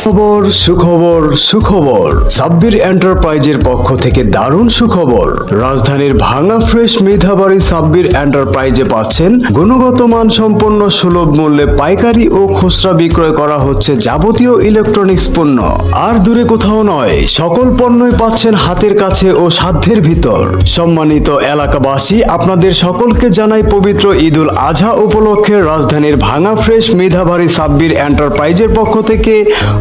খবর, সুখবর সুখবর। সাব্বির এন্টারপ্রাইজের পক্ষ থেকে দারুণ সুখবর। রাজধানীর ভাঙা ফ্রেশ মেধাবাড়ি সাব্বির এন্টারপ্রাইজে পাচ্ছেন গুণগত মান সম্পন্ন সুলভ মূল্যে পাইকারি ও খুচরা বিক্রয় করা হচ্ছে যাবতীয় ইলেকট্রনিক্স পণ্য। আর দূরে কোথাও নয়, সকল পণ্যই পাচ্ছেন হাতের কাছে ও সাধ্যের ভিতর। সম্মানিত এলাকাবাসী, আপনাদের সকলকে জানাই পবিত্র ঈদুল আজহা উপলক্ষে রাজধানীর ভাঙা ফ্রেশ মেধাবাড়ি সাব্বির এন্টারপ্রাইজের পক্ষ থেকে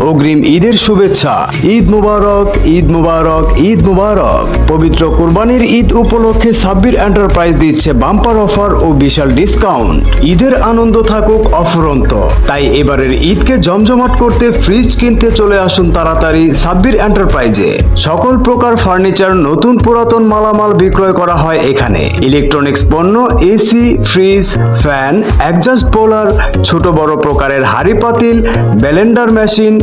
অগ্রিম ঈদের শুভেচ্ছা। ঈদ মুবারক ঈদ মুবারক ঈদ মুবারক। পবিত্র কুরবানির ঈদ উপলক্ষে সাব্বির এন্টারপ্রাইজ দিচ্ছে বাম্পার অফার ও বিশাল ডিসকাউন্ট। ঈদের আনন্দ থাকুক অফুরন্ত। তাই এবারের ঈদকে জমজমাট করতে ফ্রিজ কিনতে চলে আসুন তাড়াতাড়ি সাব্বির এন্টারপ্রাইজে। সকল প্রকার ফার্নিচার নতুন পুরাতন মালামাল বিক্রয় করা হয় এখানে। ইলেকট্রনিক্স পণ্য, AC, fridge, fan, adjust bowler, ছোট বড় প্রকারের হাড়ি পাতিল ব্যালেন্ডার মেশিন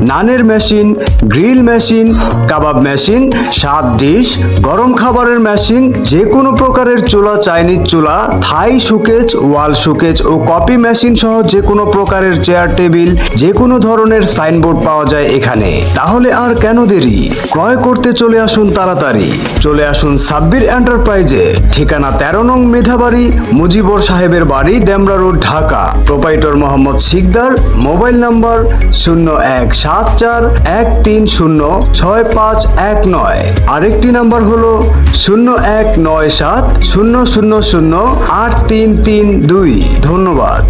নানের মেশিন, গ্রিল মেশিন, কাবাব মেশিন, সাত ডিশ, গরম খাবারের মেশিন যে কোনো প্রকারের চুলা, চাইনিজ চুলা, থাই সুকেজ ওয়াল সুকেজ ও কপি মেশিন সহ যে কোনো প্রকারের চেয়ার টেবিল যে কোনো ধরনের সাইনবোর্ড পাওয়া যায় এখানে। তাহলে আর কেন দেরি? ক্রয় করতে চলে আসুন তাড়াতাড়ি। চলে আসুন সাব্বির এন্টারপ্রাইজে। ঠিকানা তেরো নং মেধাবাড়ি, মুজিবর সাহেবের বাড়ি, Demra road, Dhaka. Proprietor Mohammad Sikder, mobile number শূন্য এক সাত চার এক তিন শূন্য ছয় পাঁচ এক নয়। আরেকটি নাম্বার হল শূন্য এক নয় সাত শূন্য শূন্য শূন্য আট তিন তিন দুই। ধন্যবাদ।